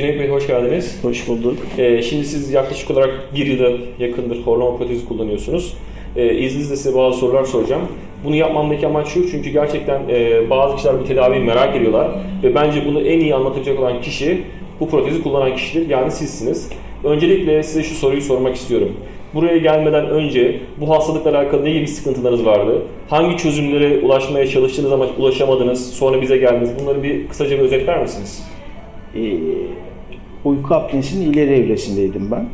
Cüneyt Bey hoş geldiniz. Hoş bulduk. Ee, şimdi siz yaklaşık olarak bir yıla yakındır hormon protezi kullanıyorsunuz. Ee, izninizle size bazı sorular soracağım. Bunu yapmamdaki amaç şu çünkü gerçekten e, bazı kişiler bu tedaviyi merak ediyorlar ve bence bunu en iyi anlatacak olan kişi bu protezi kullanan kişidir yani sizsiniz. Öncelikle size şu soruyu sormak istiyorum. Buraya gelmeden önce bu hastalıkla alakalı ne gibi sıkıntılarınız vardı? Hangi çözümlere ulaşmaya çalıştınız ama ulaşamadınız? Sonra bize geldiniz. Bunları bir kısaca bir özetler misiniz? Ee, uyku apnesinin ileri evresindeydim ben.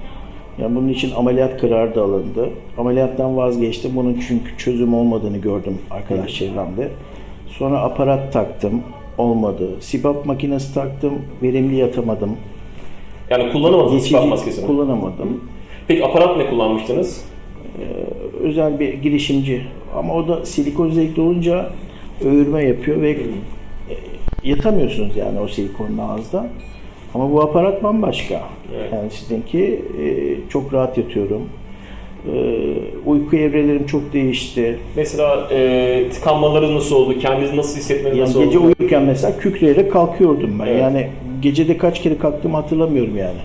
Yani bunun için ameliyat kararı da alındı. Ameliyattan vazgeçtim. Bunun çünkü çözüm olmadığını gördüm arkadaş çevremde. Sonra aparat taktım. Olmadı. CPAP makinesi taktım. Verimli yatamadım. Yani kullanamadınız Geçici sıfat maskesini. kullanamadım. Peki aparat ne kullanmıştınız? Özel bir girişimci. Ama o da silikon zevkli olunca öğürme yapıyor ve e, yatamıyorsunuz yani o silikonun ağızda. Ama bu aparat bambaşka. Evet. Yani sizinki e, çok rahat yatıyorum. E, uyku evrelerim çok değişti. Mesela e, tıkanmalarınız nasıl oldu? Kendinizi nasıl hissetmeniz Yani nasıl gece oldu? uyurken mesela kükreyerek kalkıyordum ben. Evet. Yani gecede kaç kere kalktığımı hatırlamıyorum yani.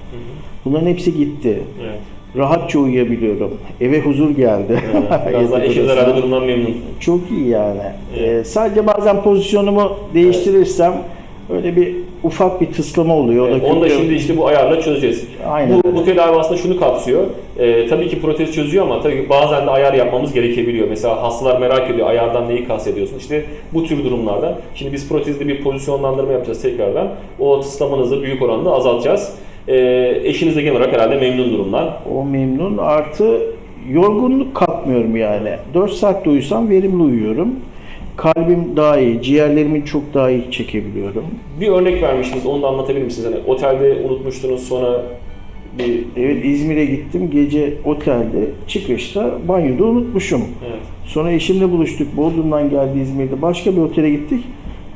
Bunların hepsi gitti. Evet. Rahatça uyuyabiliyorum. Eve huzur geldi. Evet. Biraz daha eşiniz memnun. Çok iyi yani. Evet. Ee, sadece bazen pozisyonumu değiştirirsem öyle bir ufak bir tıslama oluyor. O da onu da kötü. şimdi işte bu ayarla çözeceğiz. Aynen Bu, bu tedavi aslında şunu kapsıyor. Ee, tabii ki protez çözüyor ama tabii ki bazen de ayar yapmamız gerekebiliyor. Mesela hastalar merak ediyor ayardan neyi kastediyorsun? İşte bu tür durumlarda. Şimdi biz protezde bir pozisyonlandırma yapacağız tekrardan. O tıslamanızı büyük oranda azaltacağız. Ee, eşiniz de genel olarak herhalde memnun durumdan. O memnun. Artı yorgunluk kalkmıyorum yani. 4 saat de uyusam verimli uyuyorum. Kalbim daha iyi, ciğerlerimi çok daha iyi çekebiliyorum. Bir örnek vermiştiniz, onu da anlatabilir misiniz? Hani otelde unutmuştunuz sonra bir... Evet İzmir'e gittim. Gece otelde çıkışta banyoda unutmuşum. Evet. Sonra eşimle buluştuk. Bodrum'dan geldi İzmir'de. Başka bir otele gittik.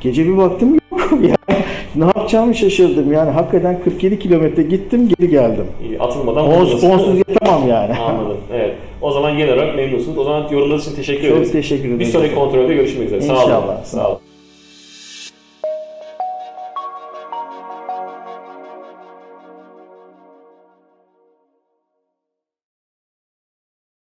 Gece bir baktım yok. Yani ne yapacağımı şaşırdım. Yani hakikaten 47 kilometre gittim geri geldim. iyi, Atılmadan Onsuz, onsuz yatamam yani. Anladım. Evet. O zaman genel olarak memnunsunuz. O zaman yorumlarınız için teşekkür Çok ederiz. teşekkür ederim. Bir sonraki kontrolde görüşmek üzere. Sağ olun. İnşallah. Sağ olun.